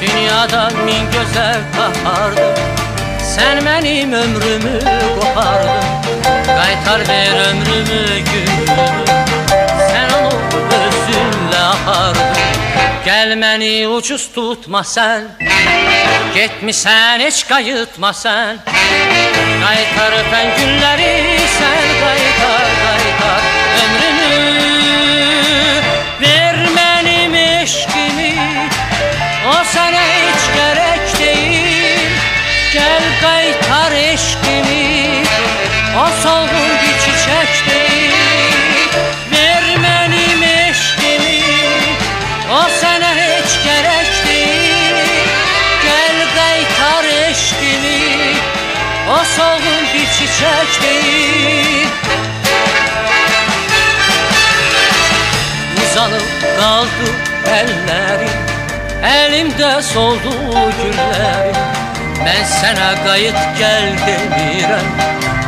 Dünyada min gözəl tapardım Sen benim ömrümü kopardın. Qaytar ver ömrümü günümü Sen onu özünle apardın Gel məni ucuz tutma sen. Getmisən heç qayıtma sen. Qaytar öpən günləri sen qaytar hiç gerek değil. Gel kaytar eşkimi. O solgun bir çiçek değil. Vermenim eşkimi. O sana hiç gerek değil. Gel kaytar eşkimi. O solgun bir çiçek değil. Uzanıp kaldı ellerim. Elimde soldu güllerim Ben sana kayıt gel demirəm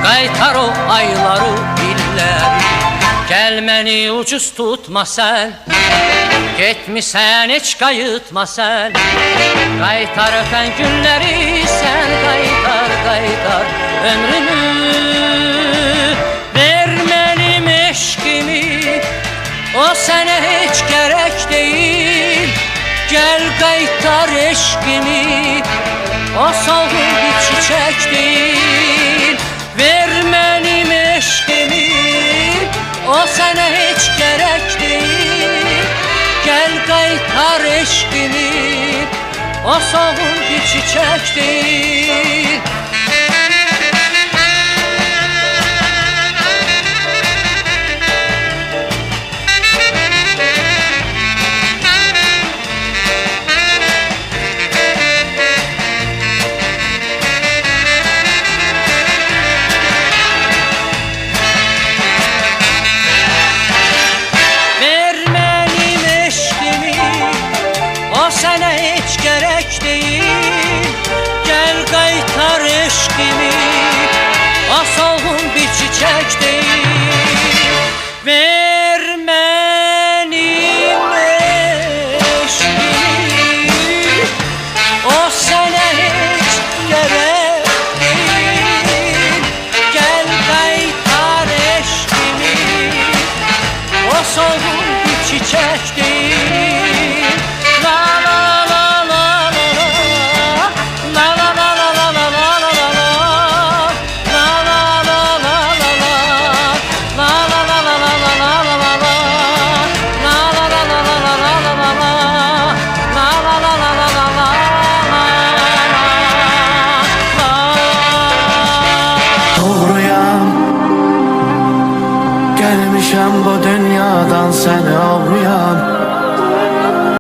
Qaytar o ayları illəri Gəl məni ucuz tutma sən Getmisən heç qayıtma sən Qaytar öpən günləri sən Qaytar, qaytar ömrümü Ver mənim eşkimi. O sənə heç gərək deyil Gel qaytar eşkimi Asal bir çiçek değil. Ver benim eşkimi O sana hiç gerek değil. Gel qaytar eşkimi Asal bir çiçek değil. sana hiç gerek değil. Gel kaytar eşkimi Asalım bir çiçek değil. Vermenim eşkimi O sana hiç gerek değil. Gel kaytar eşkimi Asalım bir çiçek değil. Gelmişem bu dünyadan seni avlayan